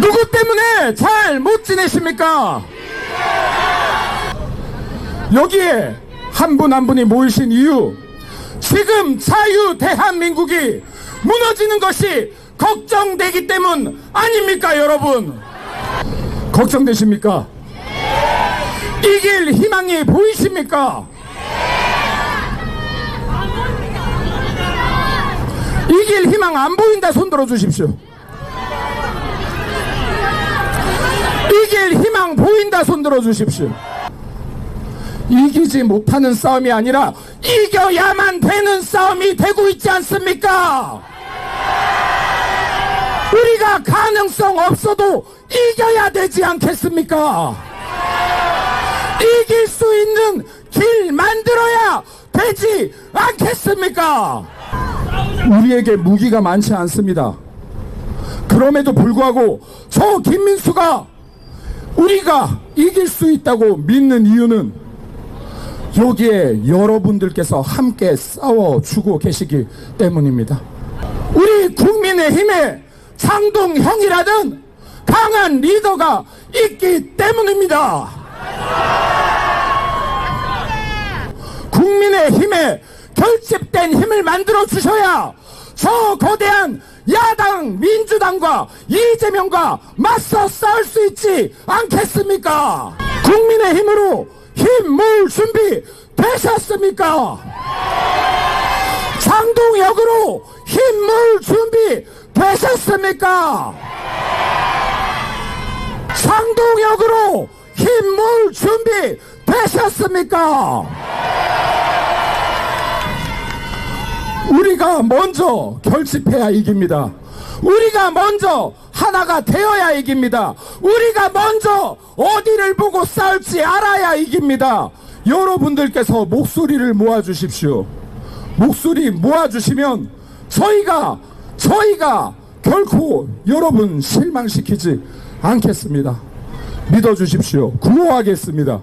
누구 때문에 잘 못 지내십니까? 여기에 한 분 한 분이 모이신 이유 지금 자유 대한민국이 무너지는 것이 걱정되기 때문 아닙니까 여러분? 걱정되십니까? 이길 희망이 보이십니까? 이길 희망 안 보인다 손 들어 주십시오 이길 희망 보인 다 손 들어 주십시오 이기지 못하는 싸움이 아니라 이겨야만 되는 싸움이 되고 있지 않습니까? 우리가 가능성 없어도 이겨야 되지 않겠습니까? 이길 수 있는 길 만들어야 되지 않겠습니까? 우리에게 무기가 많지 않습니다. 그럼에도 불구하고 저 김민수가 우리가 이길 수 있다고 믿는 이유는 여기에 여러분들께서 함께 싸워주고 계시기 때문입니다. 우리 국민의 힘에 장동형이라는 강한 리더가 있기 때문입니다. 국민의 힘에 결집된 힘을 만들어 주셔야 저 거대한 야당 민주당과 이재명과 맞서 싸울 수 있지 않겠습니까? 국민의 힘으로 힘 모을 준비 되셨습니까? 장동혁으로 힘 모을 준비 되셨습니까? 장동혁으로 힘 모을 준비 되셨습니까? 우리가 먼저 결집해야 이깁니다. 우리가 먼저 하나가 되어야 이깁니다. 우리가 먼저 어디를 보고 싸울지 알아야 이깁니다. 여러분들께서 목소리를 모아주십시오. 목소리 모아주시면 저희가, 저희가 결코 여러분 실망시키지 않겠습니다. 믿어주십시오. 구호하겠습니다.